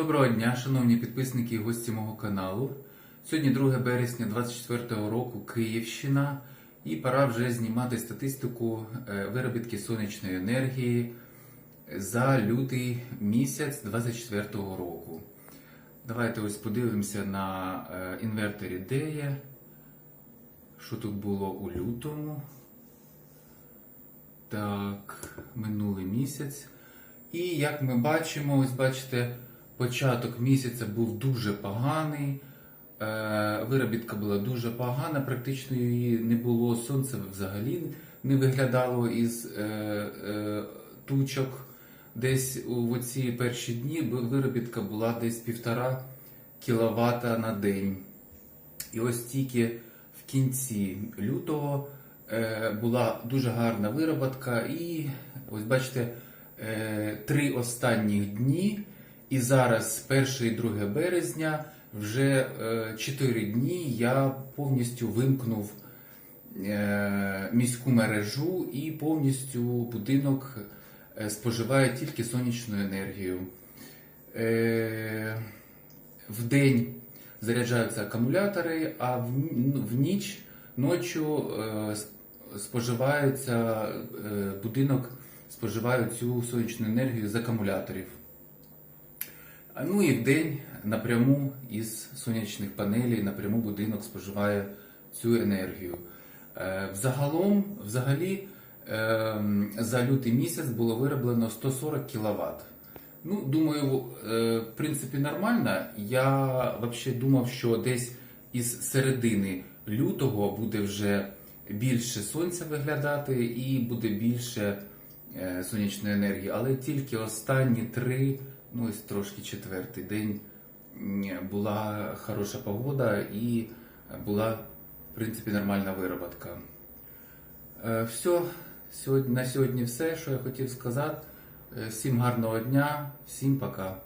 Доброго дня, шановні підписники і гості мого каналу. Сьогодні 2 березня 2024 року Київщина, і пора вже знімати статистику е, виробітки сонячної енергії за лютий місяць 2024 року. Давайте ось подивимося на е, інверторі DEA, що тут було у лютому. Так, минулий місяць. І як ми бачимо, ось бачите, початок місяця був дуже поганий. е, Виробітка була дуже погана, практично її не було. Сонце взагалі не виглядало із е, е, тучок. Десь у ці перші дні виробітка була десь півтора кіловата на день. І ось тільки в кінці лютого була дуже гарна вироботка, і ось бачите, три останні дні, і зараз, 1 і 2 березня, вже е, 4 дні я повністю вимкнув е, міську мережу і повністю будинок е, споживає тільки сонячну енергію. Е, в день заряджаються акумулятори, а в, ніч ночі е, споживається е, будинок споживає цю сонячну енергію з акумуляторів. Ну і день напряму із сонячних панелей напряму будинок споживає цю енергію. Е, Взагалом, взагалі, е, за лютий місяць було вироблено 140 кВт. Ну, думаю, е, в принципі, нормально. Я взагалі думав, що десь із середини лютого буде вже більше сонця виглядати і буде більше е, сонячної енергії, але тільки останні три, ну ось трошки четвертий день була хороша погода і була, в принципі, нормальна вироботка. Е, Все, на сьогодні все, що я хотів сказати. Е, Всім гарного дня, всім пока.